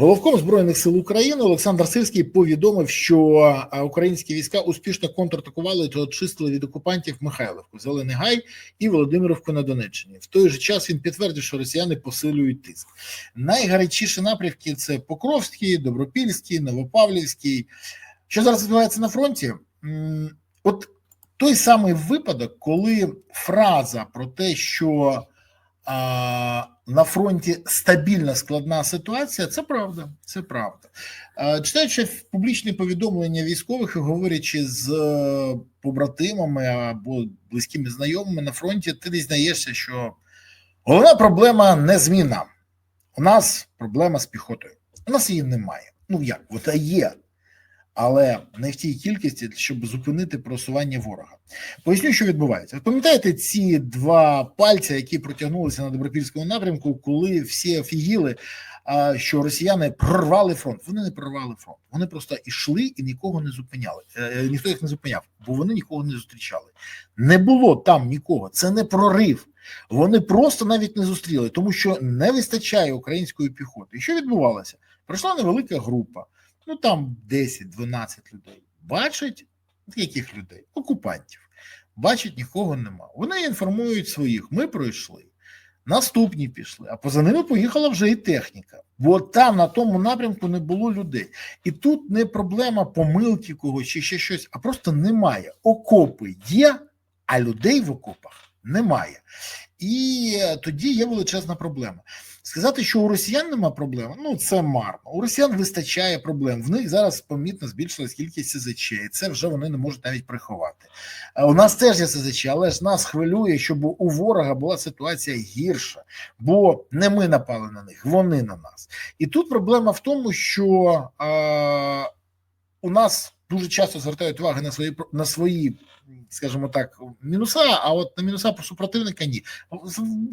Головком збройних сил України Олександр Сирський повідомив, що українські війська успішно контратакували та очистили від окупантів Михайловку, Зелений Гай і Володимирівку на Донеччині. В той же час він підтвердив, що росіяни посилюють тиск. Найгарячіші напрямки це Покровський, Добропільський, Новопавлівський. Що зараз відбувається на фронті? От той самий випадок, коли фраза про те, що на фронті стабільна складна ситуація, це правда. Це правда. Читаючи публічні повідомлення військових говорячи з е, побратимами або близькими знайомими на фронті, ти дізнаєшся, що головна проблема не зміна. У нас проблема з піхотою. У нас її немає. Ну як, от є, але не в тій кількості, щоб зупинити просування ворога. Поясню, що відбувається. Ви пам'ятаєте ці два пальця, які протягнулися на добропільському напрямку, коли всі офігіли, що росіяни прорвали фронт. Вони не прорвали фронт. Вони просто йшли і нікого не зупиняли. Е, ніхто їх не зупиняв, бо вони нікого не зустрічали. Не було там нікого. Це не прорив. Вони просто навіть не зустріли, тому що не вистачає української піхоти. І що відбувалося? Пройшла невелика група, ну там 10-12 людей. Бачать яких людей? Окупантів. Бачать, нікого нема. Вони інформують своїх: ми пройшли. Наступні пішли, а поза ними поїхала вже і техніка, бо там на тому напрямку не було людей. І тут не проблема помилки когось чи ще щось, а просто немає. Окопи є, а людей в окопах немає. І тоді є величезна проблема. Сказати, що у росіян нема проблем, ну це марно. У росіян вистачає проблем. В них зараз помітно збільшилась кількість СЗЧ, і це вже вони не можуть навіть приховати. У нас теж є СЗЧ, але ж нас хвилює, щоб у ворога була ситуація гірша, бо не ми напали на них, вони на нас. І тут проблема в тому, що е, у нас дуже часто звертають увагу на свої на свої, скажімо так, мінуса. А от на мінуса про супротивника ні.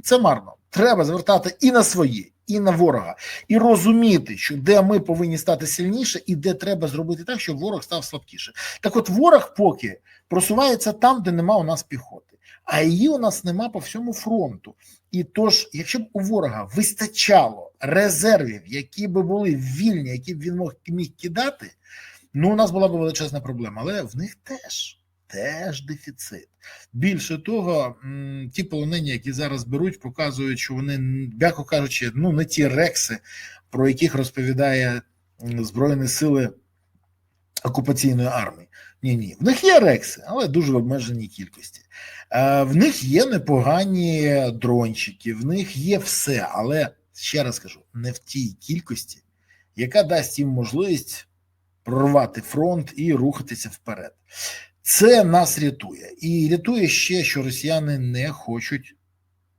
Це марно. Треба звертати і на свої, і на ворога, і розуміти, що де ми повинні стати сильніше, і де треба зробити так, щоб ворог став слабкіше. Так, от ворог поки просувається там, де нема у нас піхоти, а її у нас нема по всьому фронту. І тож, якщо б у ворога вистачало резервів, які би були вільні, які б він міг кидати. Ну, у нас була б величезна проблема, але в них теж теж дефіцит. Більше того, ті полонені, які зараз беруть, показують, що вони, м'яко кажучи, ну не ті рекси, про яких розповідає Збройні сили окупаційної армії. Ні, ні, в них є рекси, але дуже в обмеженій кількості. В них є непогані дрончики, в них є все, але ще раз кажу, не в тій кількості, яка дасть їм можливість прорвати фронт і рухатися вперед. Це нас рятує. І рятує ще, що росіяни не хочуть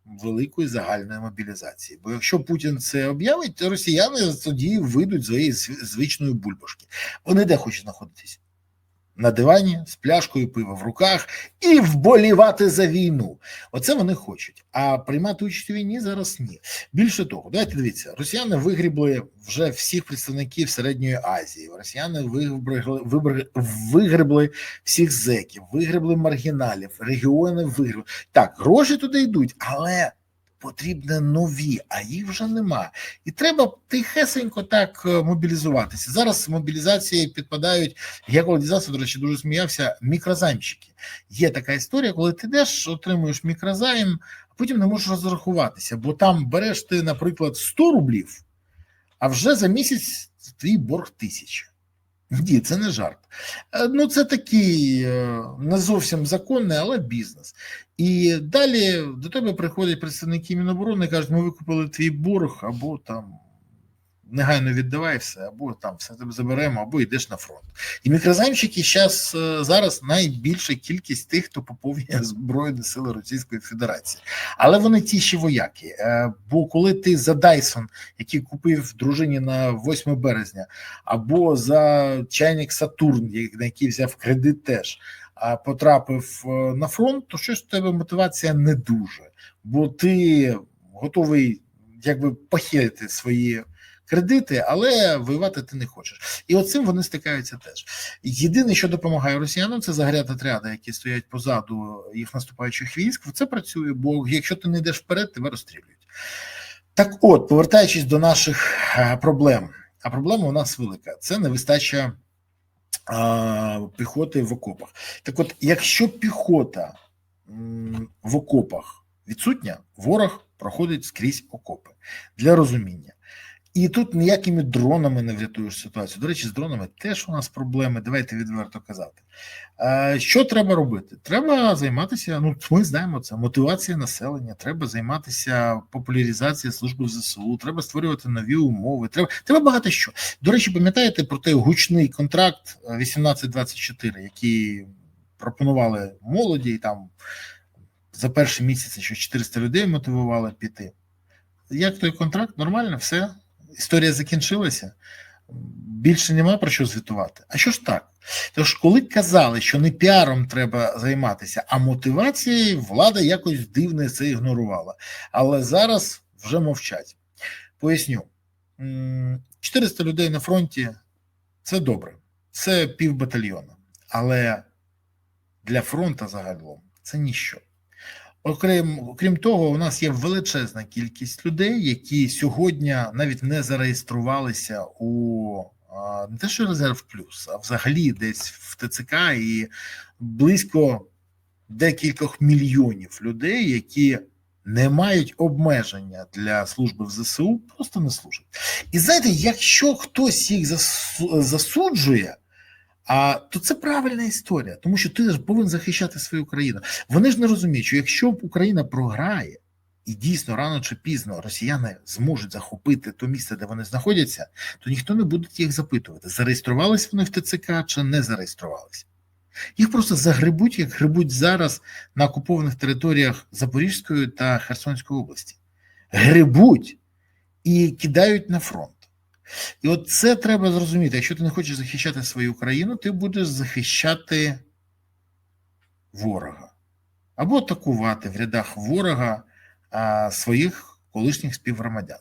великої загальної мобілізації. Бо якщо Путін це об'явить, то росіяни тоді вийдуть з своєї звичної бульбашки. Вони де хочуть знаходитись? На дивані з пляшкою пива в руках і вболівати за війну. Оце вони хочуть. А приймати участь у війні зараз ні. Більше того, давайте дивіться, росіяни вигрібли вже всіх представників середньої Азії. Росіяни вигребли, вигребли всіх зеків, вигребли маргіналів, регіони вигребли. Так, гроші туди йдуть, але потрібні нові, а їх вже нема. І треба тихесенько так мобілізуватися. Зараз мобілізації підпадають. Я коли дізнався, до речі, дуже сміявся. Мікрозаймчики. Є така історія, коли ти йдеш, отримуєш мікрозайм, а потім не можеш розрахуватися, бо там береш ти, наприклад, 100 рублів, а вже за місяць твій борг тисяча. Ні, це не жарт. Ну, це такий не зовсім законний, але бізнес. І далі до тебе приходять представники Міноборони і кажуть, ми викупили твій борг, або там негайно віддавай все, або там все тебе заберемо, або йдеш на фронт. І мікрозаймчики зараз зараз найбільша кількість тих, хто поповнює Збройні Сили Російської Федерації. Але вони ті ще вояки. Бо коли ти за Дайсон, який купив дружині на 8 березня, або за чайник Сатурн, на який взяв кредит теж. Потрапив на фронт, то щось в тебе мотивація не дуже, бо ти готовий якби похилити свої кредити, але воювати ти не хочеш. І оцим вони стикаються теж. Єдине, що допомагає росіянам, це загряти отряди, які стоять позаду їх наступаючих військ. Це працює, бо якщо ти не йдеш вперед, тебе розстрілюють. Так, от, повертаючись до наших проблем. а проблема у нас велика. Це невистача а, піхоти в окопах. Так от, якщо піхота в окопах відсутня, ворог проходить скрізь окопи для розуміння. І тут ніякими дронами не врятуєш ситуацію. До речі, з дронами теж у нас проблеми. Давайте відверто казати. Е, Що треба робити? Треба займатися. Ну, ми знаємо це. Мотивація населення. Треба займатися популяризацією служби ЗСУ. Треба створювати нові умови. Треба треба багато що. До речі, пам'ятаєте про той гучний контракт е, 18-24, який пропонували молоді, і там за перший місяць що 400 людей мотивували піти. Як той контракт? Нормально, все. Історія закінчилася. Більше нема про що звітувати. А що ж так? Тож, коли казали, що не піаром треба займатися, а мотивацією, влада якось дивно це ігнорувала. Але зараз вже мовчать. Поясню: 400 людей на фронті це добре, це пів батальйона. Але для фронту загалом це ніщо. Окрім, окрім того, у нас є величезна кількість людей, які сьогодні навіть не зареєструвалися у не те, що резерв плюс, а взагалі десь в ТЦК і близько декількох мільйонів людей, які не мають обмеження для служби в ЗСУ, просто не служать. І знаєте, якщо хтось їх засу- засуджує. А то це правильна історія, тому що ти ж повинен захищати свою країну. Вони ж не розуміють, що якщо Україна програє, і дійсно рано чи пізно росіяни зможуть захопити то місце, де вони знаходяться, то ніхто не буде їх запитувати, зареєструвались вони в ТЦК чи не зареєструвалися. Їх просто загребуть, як грибуть зараз на окупованих територіях Запорізької та Херсонської області. Грибуть і кидають на фронт. І от це треба зрозуміти. Якщо ти не хочеш захищати свою країну, ти будеш захищати ворога або атакувати в рядах ворога а, своїх колишніх співгромадян.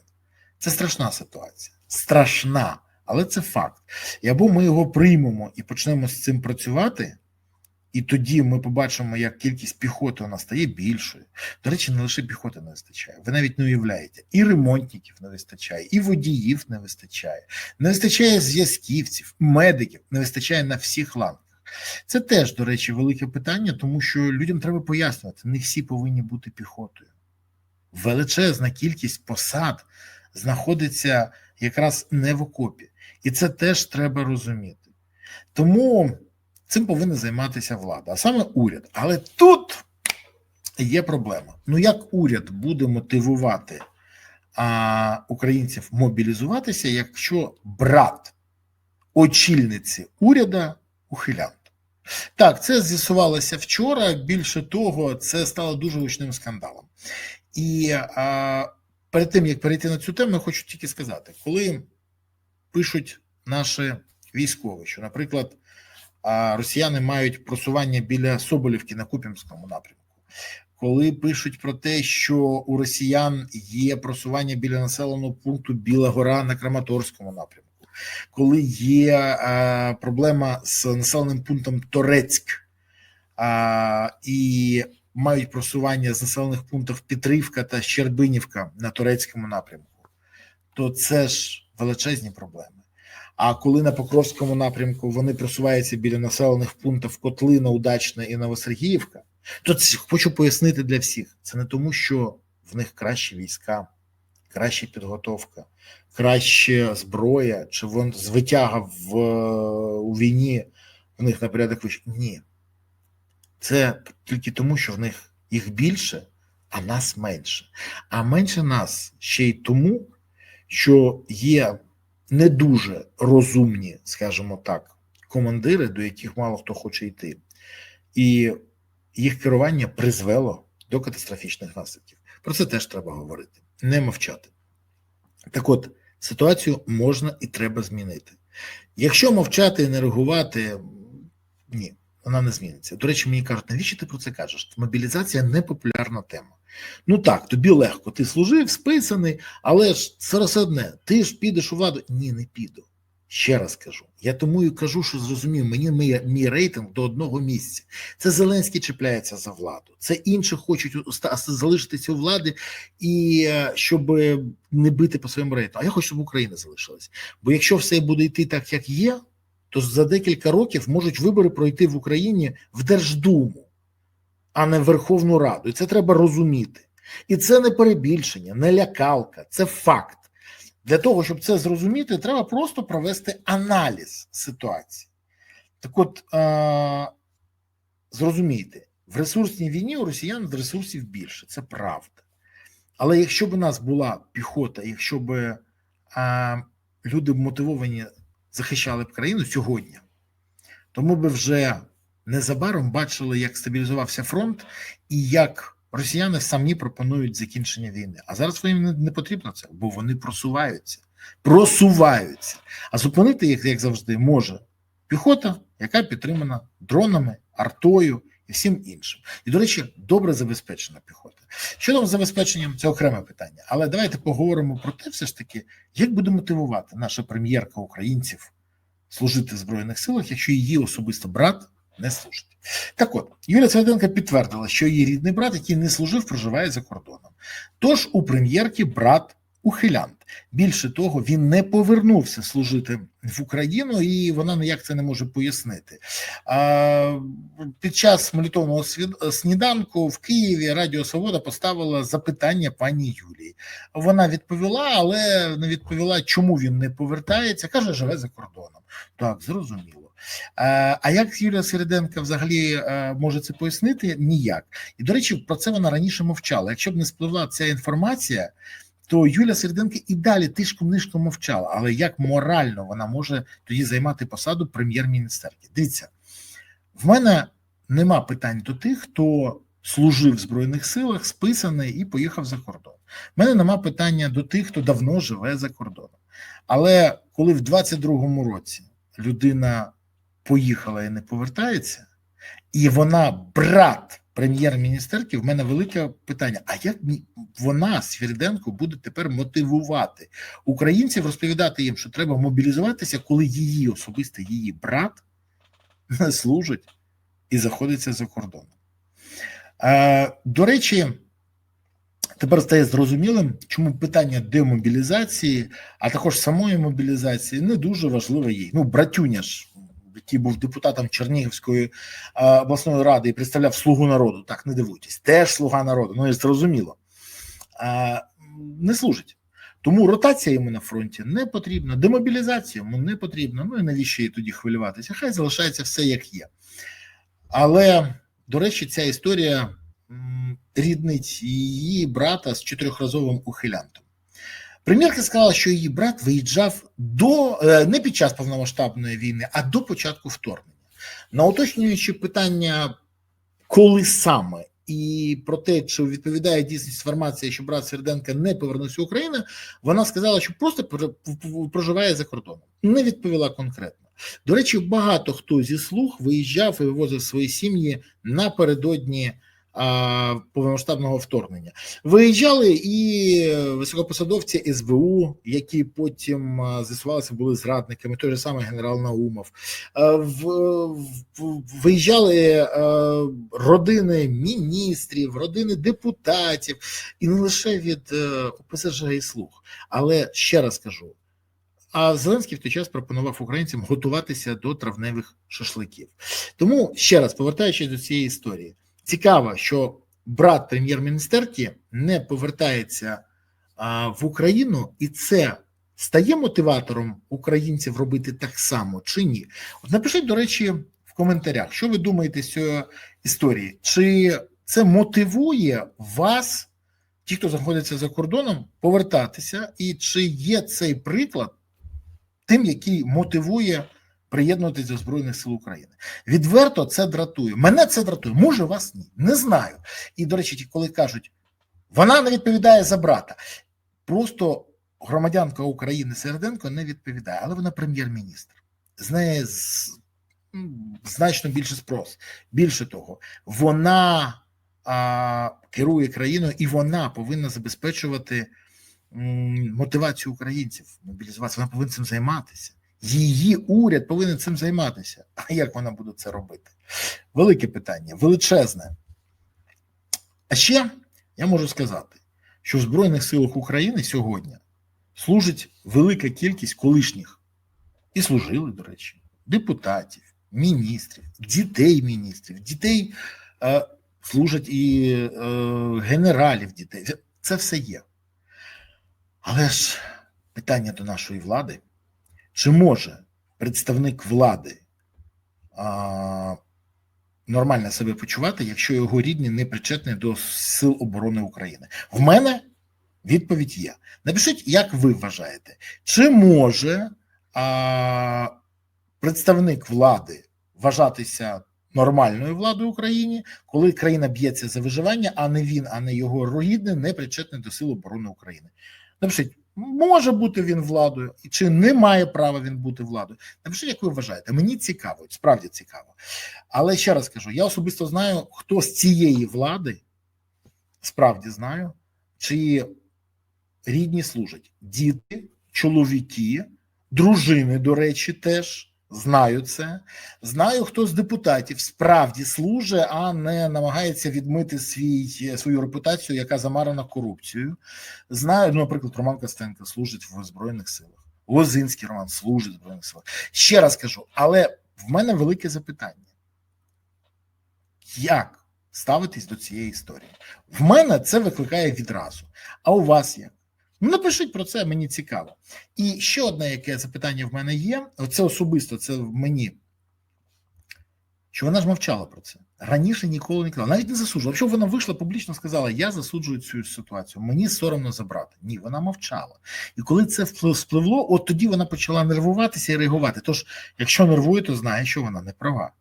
Це страшна ситуація. Страшна, але це факт. І або ми його приймемо і почнемо з цим працювати. І тоді ми побачимо, як кількість піхоти у нас стає більшою. До речі, не лише піхоти не вистачає. Ви навіть не уявляєте, і ремонтників не вистачає, і водіїв не вистачає, не вистачає зв'язківців, медиків, не вистачає на всіх ланках. Це теж, до речі, велике питання, тому що людям треба пояснювати, не всі повинні бути піхотою. Величезна кількість посад знаходиться якраз не в окопі, і це теж треба розуміти. Тому. Цим повинна займатися влада, а саме уряд. Але тут є проблема. Ну як уряд буде мотивувати а, українців мобілізуватися, якщо брат очільниці уряда ухилянт? Так, це з'ясувалося вчора. Більше того, це стало дуже гучним скандалом. І а, перед тим як перейти на цю тему, я хочу тільки сказати, коли пишуть наші військові, що, наприклад, а росіяни мають просування біля Соболівки на Куп'янському напрямку. Коли пишуть про те, що у росіян є просування біля населеного пункту Біла Гора на Краматорському напрямку, коли є а, проблема з населеним пунктом Торецьк а, і мають просування з населених пунктів Петрівка та Щербинівка на турецькому напрямку, то це ж величезні проблеми. А коли на Покровському напрямку вони просуваються біля населених пунктів Котлина, Удачна і Новосергіївка, то це хочу пояснити для всіх: це не тому, що в них кращі війська, краща підготовка, краща зброя, чи вон звитяга в у війні в них на порядок вище. Ні. Це тільки тому, що в них їх більше, а нас менше. А менше нас ще й тому, що є не дуже розумні, скажімо так, командири, до яких мало хто хоче йти, і їх керування призвело до катастрофічних наслідків. Про це теж треба говорити, не мовчати. Так от, ситуацію можна і треба змінити. Якщо мовчати і не реагувати, ні, вона не зміниться. До речі, мені кажуть, навіщо ти про це кажеш? Мобілізація не популярна тема. Ну так, тобі легко, ти служив, списаний, але ж все одне, ти ж підеш у владу. Ні, не піду. Ще раз кажу, я тому і кажу, що зрозумів, мені мій, мій рейтинг до одного місця. Це Зеленський чіпляється за владу, це інші хочуть залишитися у влади і е, щоб не бити по своєму рейтингу. А я хочу, щоб Україна залишилась. Бо якщо все буде йти так, як є, то за декілька років можуть вибори пройти в Україні в Держдуму, а не Верховну Раду. І це треба розуміти. І це не перебільшення, не лякалка, це факт. Для того, щоб це зрозуміти, треба просто провести аналіз ситуації. Так от, е- зрозумійте, в ресурсній війні у росіян ресурсів більше, це правда. Але якщо б у нас була піхота, якщо б е- люди мотивовані захищали б країну сьогодні, то ми б вже незабаром бачили, як стабілізувався фронт і як росіяни самі пропонують закінчення війни. А зараз їм не, потрібно це, бо вони просуваються, просуваються. А зупинити їх, як завжди, може піхота, яка підтримана дронами, артою і всім іншим. І, до речі, добре забезпечена піхота. Щодо забезпеченням, це окреме питання. Але давайте поговоримо про те, все ж таки, як буде мотивувати наша прем'єрка українців служити в Збройних силах, якщо її особисто брат не служить. Так от, Юлія Цвятенка підтвердила, що її рідний брат, який не служив, проживає за кордоном. Тож у прем'єрки брат ухилянт. Більше того, він не повернувся служити в Україну, і вона ніяк це не може пояснити. А, під час молитовного сніданку в Києві Радіо Свобода поставила запитання пані Юлії. Вона відповіла, але не відповіла, чому він не повертається. Каже, живе за кордоном. Так, зрозуміло. А як Юлія Середенка взагалі може це пояснити? Ніяк. І до речі, про це вона раніше мовчала. Якщо б не спливла ця інформація, то Юлія Середенка і далі тишком нишком мовчала. Але як морально вона може тоді займати посаду прем'єр-міністерки? Дивіться, в мене нема питань до тих, хто служив в Збройних силах, списаний і поїхав за кордон. В мене нема питання до тих, хто давно живе за кордоном. Але коли в 22-му році людина поїхала і не повертається, і вона брат прем'єр-міністерки, в мене велике питання: а як вона, Свіриденко, буде тепер мотивувати українців розповідати їм, що треба мобілізуватися, коли її особисто її брат служить і заходиться за кордоном? Е, До речі, тепер стає зрозумілим, чому питання демобілізації, а також самої мобілізації не дуже важливе їй. Ну, братюня ж який був депутатом Чернігівської обласної ради і представляв слугу народу. Так не дивуйтесь, теж слуга народу. Ну і зрозуміло, не служить. Тому ротація йому на фронті не потрібна, демобілізація йому не потрібна. Ну і навіщо їй тоді хвилюватися? Хай залишається все як є. Але, до речі, ця історія ріднить її брата з чотирьохразовим ухилянтом. Прем'єрка сказала, що її брат виїжджав до не під час повномасштабної війни, а до початку вторгнення. На уточнюючи питання, коли саме і про те, чи відповідає дійсність інформація, що брат Серденка не повернувся в Україну, вона сказала, що просто проживає за кордоном. Не відповіла конкретно. До речі, багато хто зі слуг виїжджав і вивозив свої сім'ї напередодні повномасштабного вторгнення. Виїжджали і високопосадовці СБУ, які потім з'ясувалися, були зрадниками. Той же самий генерал Наумов. Виїжджали родини міністрів, родини депутатів, і не лише від ОПСЖ і слуг. Але ще раз кажу. А Зеленський в той час пропонував українцям готуватися до травневих шашликів. Тому ще раз повертаючись до цієї історії. Цікаво, що брат прем'єр-міністерки не повертається а, в Україну, і це стає мотиватором українців робити так само чи ні? От напишіть, до речі, в коментарях, що ви думаєте з цієї історії? Чи це мотивує вас, ті, хто знаходиться за кордоном, повертатися, і чи є цей приклад тим, який мотивує? Приєднуватись до Збройних сил України. Відверто це дратує. Мене це дратує. Може, вас ні. Не знаю. І, до речі, коли кажуть, вона не відповідає за брата. Просто громадянка України Середенко не відповідає, але вона прем'єр-міністр. З неї значно більше спрос. Більше того, вона а, керує країною і вона повинна забезпечувати мотивацію українців, мобілізуватися. Вона повинна цим займатися Її уряд повинен цим займатися. А як вона буде це робити? Велике питання, величезне. А ще я можу сказати, що в Збройних силах України сьогодні служить велика кількість колишніх і служили, до речі, депутатів, міністрів, дітей міністрів, дітей е, служать і е, генералів дітей. Це все є. Але ж питання до нашої влади: чи може представник влади а, нормально себе почувати, якщо його рідні не причетні до Сил оборони України? В мене відповідь є. Напишіть, як ви вважаєте, чи може а, представник влади вважатися нормальною владою в Україні, коли країна б'ється за виживання, а не він, а не його рогідний, не причетний до Сил оборони України? Напишіть, може бути він владою, чи не має права він бути владою. Напишіть, як ви вважаєте. Мені цікаво, справді цікаво. Але ще раз кажу: я особисто знаю, хто з цієї влади справді знаю, чиї рідні служать діти, чоловіки, дружини, до речі, теж. Знаю це, знаю, хто з депутатів справді служить, а не намагається відмити свій свою репутацію, яка замарана корупцією. Знаю, ну, наприклад, Роман Костенко служить в Збройних силах. Лозинський Роман служить в Збройних силах. Ще раз кажу, але в мене велике запитання: як ставитись до цієї історії? В мене це викликає відразу. А у вас як? Ну, напишіть про це, мені цікаво. І ще одне яке запитання в мене є: це особисто, це в мені. Що вона ж мовчала про це раніше ніколи не казала, навіть не засуджувала. Якщо вона вийшла публічно, сказала: Я засуджую цю ситуацію, мені соромно забрати. Ні, вона мовчала. І коли це спливло, от тоді вона почала нервуватися і реагувати. Тож, якщо нервує, то знає, що вона не права.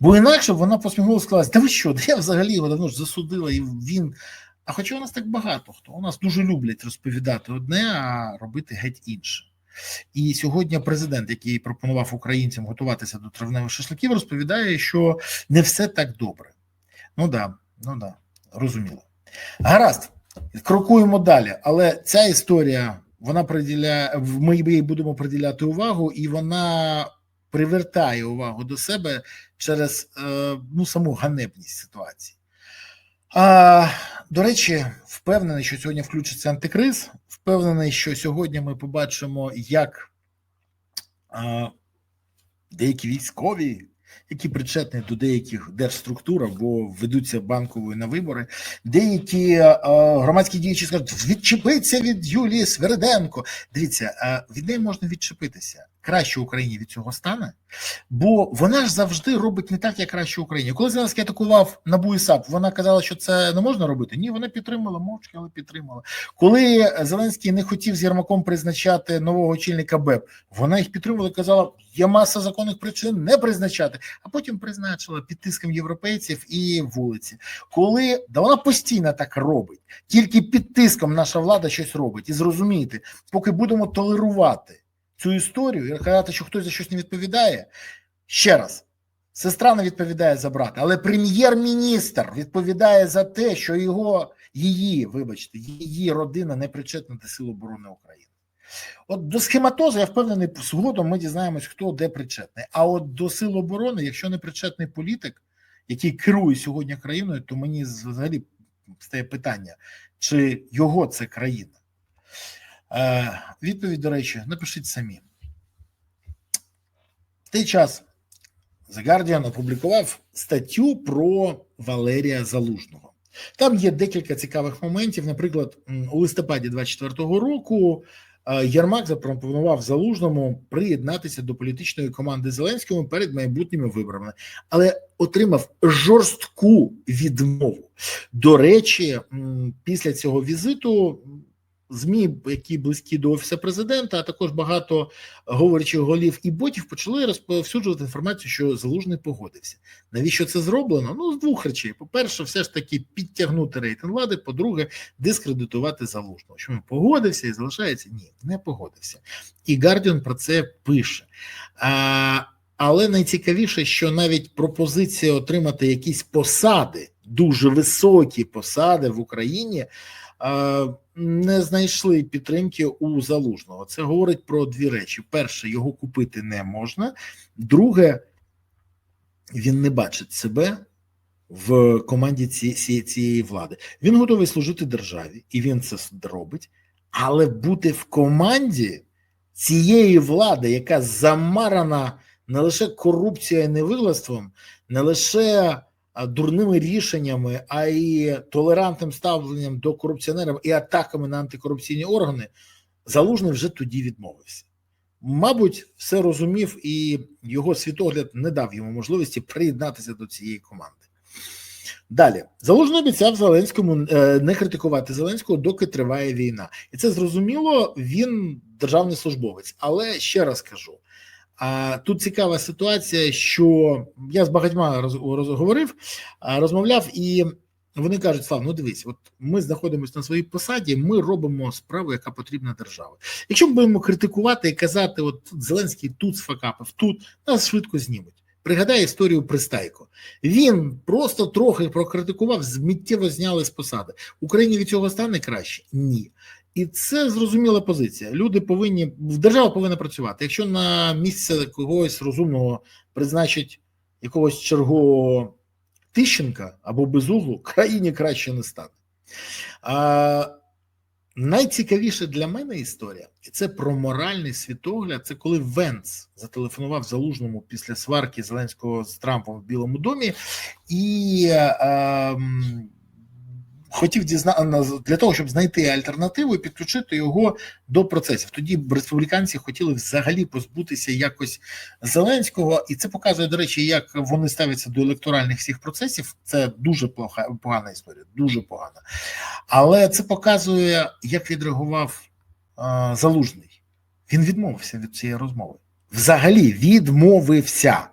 Бо інакше вона посміхнула сказала: Та ви що? Да я взагалі його давно ж засудила, і він. А хоча у нас так багато хто у нас дуже люблять розповідати одне, а робити геть інше. І сьогодні президент, який пропонував українцям готуватися до травневих шашликів, розповідає, що не все так добре. Ну да, ну да, розуміло. Гаразд, крокуємо далі. Але ця історія вона приділяє, ми їй будемо приділяти увагу, і вона привертає увагу до себе через ну саму ганебність ситуації. А, До речі, впевнений, що сьогодні включиться антикриз. Впевнений, що сьогодні ми побачимо, як а, деякі військові, які причетні до деяких держструктур або ведуться банковою на вибори, деякі а, громадські діячі скажуть, відчепиться від Юлії Свериденко. Дивіться, а, від неї можна відчепитися. Краще Україні від цього стане, бо вона ж завжди робить не так, як краще Україні. Коли Зеленський атакував НАБУ і САП, вона казала, що це не можна робити. Ні, вона підтримала мовчки, але підтримала. Коли Зеленський не хотів з Єрмаком призначати нового очільника БЕП, вона їх підтримувала. і Казала, є маса законних причин не призначати, а потім призначила під тиском європейців і вулиці. Коли да вона постійно так робить, тільки під тиском наша влада щось робить, і зрозумієте, поки будемо толерувати цю історію і казати, що хтось за щось не відповідає. Ще раз, сестра не відповідає за брата, але прем'єр-міністр відповідає за те, що його, її, вибачте, її родина не причетна до Сил оборони України. От до схематозу, я впевнений, згодом ми дізнаємось, хто де причетний. А от до Сил оборони, якщо не причетний політик, який керує сьогодні країною, то мені взагалі стає питання, чи його це країна. Е, відповідь, до речі, напишіть самі. В той час The Guardian опублікував статтю про Валерія Залужного. Там є декілька цікавих моментів. Наприклад, у листопаді 24-го року Єрмак запропонував залужному приєднатися до політичної команди Зеленського перед майбутніми виборами, але отримав жорстку відмову. До речі, після цього візиту ЗМІ, які близькі до офісу президента, а також багато говорячих голів і ботів почали розповсюджувати інформацію, що залужний погодився. Навіщо це зроблено? Ну з двох речей: по-перше, все ж таки підтягнути рейтинг влади. По-друге, дискредитувати залужного. Що він погодився і залишається? Ні, не погодився. І Гардіон про це пише. А, Але найцікавіше, що навіть пропозиція отримати якісь посади, дуже високі посади в Україні не знайшли підтримки у залужного. Це говорить про дві речі: перше, його купити не можна. Друге, він не бачить себе в команді цієї, цієї влади. Він готовий служити державі, і він це робить, але бути в команді цієї влади, яка замарана не лише корупцією і невиглаством, не лише дурними рішеннями, а й толерантним ставленням до корупціонерів і атаками на антикорупційні органи, залужний вже тоді відмовився. Мабуть, все розумів, і його світогляд не дав йому можливості приєднатися до цієї команди. Далі залужний обіцяв Зеленському е, не критикувати Зеленського, доки триває війна, і це зрозуміло. Він державний службовець. Але ще раз кажу: а тут цікава ситуація, що я з багатьма розговорив, розмовляв, і вони кажуть: Слав, ну дивись, от ми знаходимося на своїй посаді, ми робимо справу, яка потрібна державі. Якщо ми будемо критикувати і казати, от Зеленський тут сфакапив, тут нас швидко знімуть. Пригадай історію Пристайко. Він просто трохи прокритикував, зміттєво зняли з посади. Україні від цього стане краще? Ні. І це зрозуміла позиція. Люди повинні держава повинна працювати. Якщо на місце когось розумного призначить якогось чергового Тищенка або безуглу, країні краще не стане. А, Найцікавіше для мене історія, і це про моральний світогляд. Це коли Венц зателефонував залужному після сварки Зеленського з Трампом в Білому домі, і е, хотів дізнати для того, щоб знайти альтернативу і підключити його до процесів. Тоді республіканці хотіли взагалі позбутися якось Зеленського, і це показує, до речі, як вони ставляться до електоральних всіх процесів. Це дуже погана історія, дуже погана. Але це показує, як відреагував е, залужний. Він відмовився від цієї розмови. Взагалі відмовився.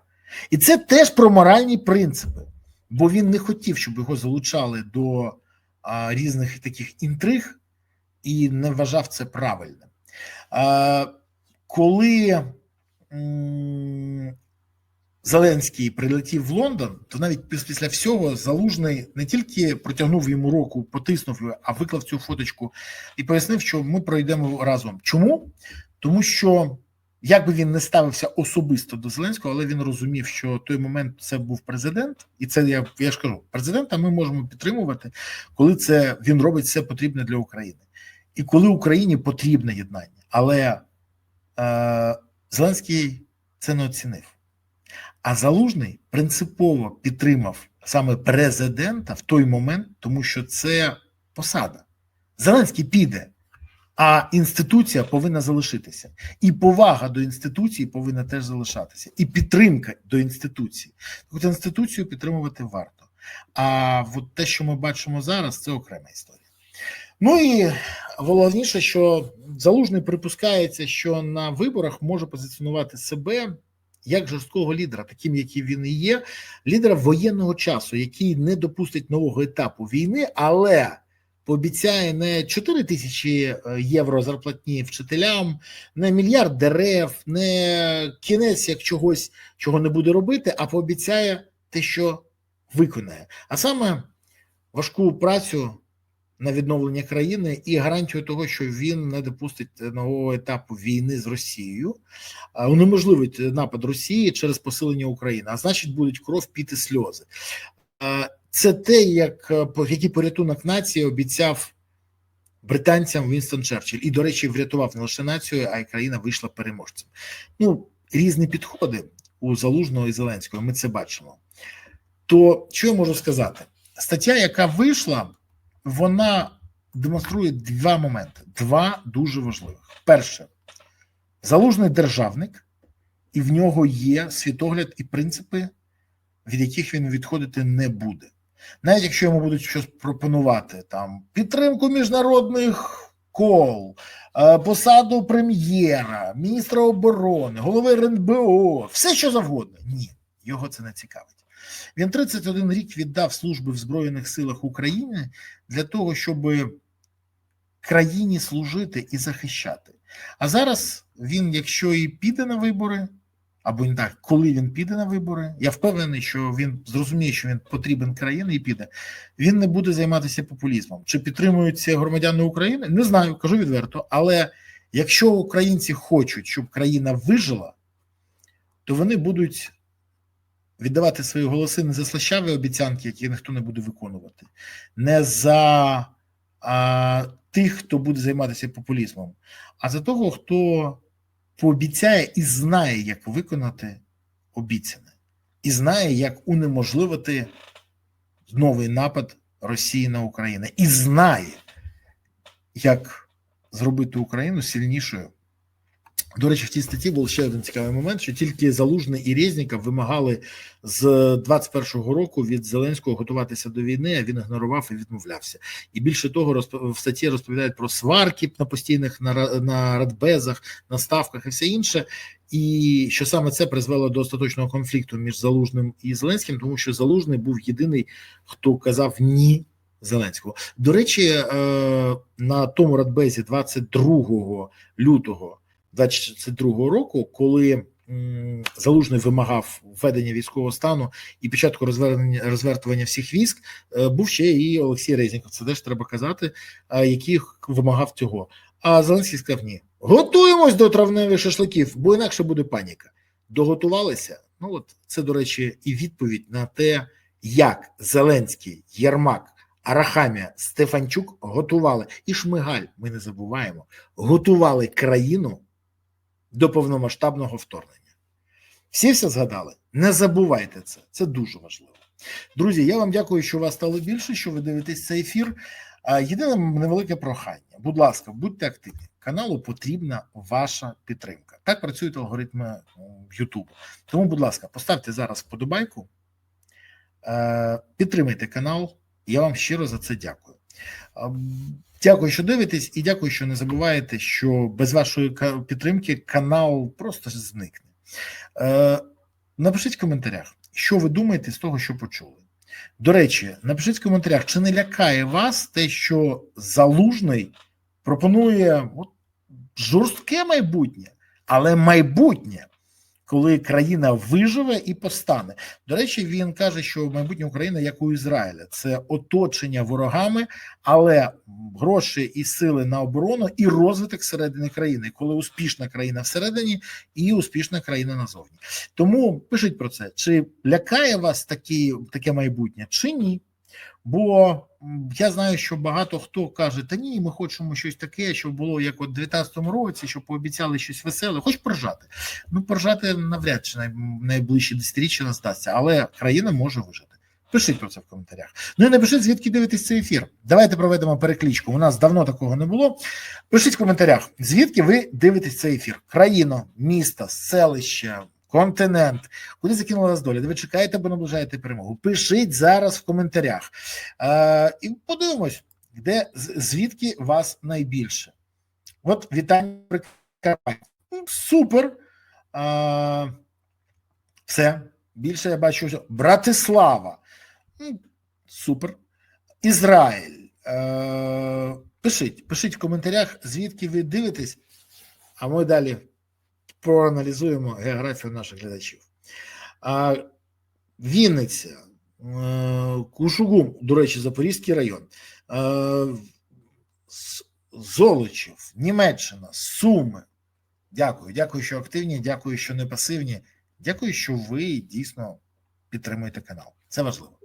І це теж про моральні принципи, бо він не хотів, щоб його залучали до а, різних таких інтриг і не вважав це правильним. Коли Зеленський прилетів в Лондон, то навіть після всього залужний не тільки протягнув йому руку, потиснув а виклав цю фоточку і пояснив, що ми пройдемо разом. Чому? Тому що як би він не ставився особисто до Зеленського, але він розумів, що той момент це був президент, і це я я ж кажу, президента ми можемо підтримувати, коли це він робить все потрібне для України, і коли Україні потрібне єднання. Але е, Зеленський це не оцінив. А Залужний принципово підтримав саме президента в той момент, тому що це посада. Зеленський піде. А інституція повинна залишитися, і повага до інституції повинна теж залишатися, і підтримка до інституції. Тобто інституцію підтримувати варто. А от те, що ми бачимо зараз, це окрема історія. Ну і головніше, що залужний припускається, що на виборах може позиціонувати себе як жорсткого лідера, таким, який він і є, лідера воєнного часу, який не допустить нового етапу війни, але пообіцяє не 4 тисячі е, євро зарплатні вчителям, не мільярд дерев, не кінець як чогось, чого не буде робити, а пообіцяє те, що виконає. А саме важку працю на відновлення країни і гарантію того, що він не допустить нового етапу війни з Росією, унеможливить напад Росії через посилення України, а значить, будуть кров піти сльози. Це те, як е, який порятунок нації обіцяв британцям Вінстон Черчилль. І, до речі, врятував не лише націю, а й країна вийшла переможцем. Ну, різні підходи у Залужного і Зеленського. Ми це бачимо. То що я можу сказати? Стаття, яка вийшла, вона демонструє два моменти: два дуже важливих. Перше, залужний державник, і в нього є світогляд і принципи, від яких він відходити не буде навіть якщо йому будуть щось пропонувати, там підтримку міжнародних кол, е, посаду прем'єра, міністра оборони, голови РНБО, все що завгодно. Ні, його це не цікавить. Він 31 рік віддав служби в Збройних силах України для того, щоб країні служити і захищати. А зараз він, якщо і піде на вибори, або не так, коли він піде на вибори. Я впевнений, що він зрозуміє, що він потрібен країні і піде. Він не буде займатися популізмом. Чи підтримують це громадяни України? Не знаю, кажу відверто. Але якщо українці хочуть, щоб країна вижила, то вони будуть віддавати свої голоси не за слащаві обіцянки, які ніхто не буде виконувати, не за а, тих, хто буде займатися популізмом, а за того, хто пообіцяє і знає, як виконати обіцяне, і знає, як унеможливити новий напад Росії на Україну, і знає, як зробити Україну сильнішою. До речі, в тій статті був ще один цікавий момент, що тільки Залужний і Резніков вимагали з 21-го року від Зеленського готуватися до війни, а він ігнорував і відмовлявся. І більше того, в статті розповідають про сварки на постійних на, радбезах, на ставках і все інше. І що саме це призвело до остаточного конфлікту між Залужним і Зеленським, тому що Залужний був єдиний, хто казав ні Зеленського. До речі, е, на тому радбезі 22 лютого 22 року, коли Залужний вимагав введення військового стану і початку розвертування, розвертування всіх військ, е, був ще і Олексій Резніков. Це теж треба казати, е, який вимагав цього. А Зеленський сказав: ні, готуємось до травневих шашликів, бо інакше буде паніка. Доготувалися. Ну от це, до речі, і відповідь на те, як Зеленський, Єрмак, Арахамія, Стефанчук готували і Шмигаль. Ми не забуваємо, готували країну до повномасштабного вторгнення. Всі все згадали? Не забувайте це. Це дуже важливо. Друзі, я вам дякую, що вас стало більше, що ви дивитесь цей ефір. Єдине невелике прохання. Будь ласка, будьте активні. Каналу потрібна ваша підтримка. Так працюють алгоритми Ютубу. Тому, будь ласка, поставте зараз вподобайку, е, підтримайте канал. Я вам щиро за це дякую. Дякую, що дивитесь, і дякую, що не забуваєте, що без вашої підтримки канал просто зникне. Е, напишіть в коментарях, що ви думаєте з того, що почули. До речі, напишіть в коментарях, чи не лякає вас те, що залужний пропонує от, жорстке майбутнє, але майбутнє, коли країна виживе і постане. До речі, він каже, що майбутнє України як у Ізраїля це оточення ворогами, але гроші і сили на оборону і розвиток середини країни, коли успішна країна всередині і успішна країна назовні. Тому пишіть про це, чи лякає вас такі, таке майбутнє, чи ні. Бо я знаю, що багато хто каже: та ні, ми хочемо щось таке, що було як у 19-му році, що пообіцяли щось веселе, хоч поржати. Ну, поржати навряд чи найближчі десятиріччя не здасться, але країна може вижити. Пишіть про це в коментарях. Ну і напишіть, звідки дивитесь цей ефір. Давайте проведемо перекличку. У нас давно такого не було. Пишіть в коментарях, звідки ви дивитесь цей ефір: країну, місто, селище, континент. Куди закинула вас доля? Де ви чекаєте або наближаєте перемогу? Пишіть зараз в коментарях. Е, і подивимось, де звідки вас найбільше. От вітання Прикарпаття. Супер. Е, все. Більше я бачу, що Братислава. Супер. Ізраїль. Е, пишіть, пишіть в коментарях, звідки ви дивитесь, а ми далі проаналізуємо географію наших глядачів. Вінниця, е, Кушугум, до речі, Запорізький район, е, Золочів, Німеччина, Суми. Дякую, дякую, що активні, дякую, що не пасивні. Дякую, що ви дійсно підтримуєте канал. Це важливо.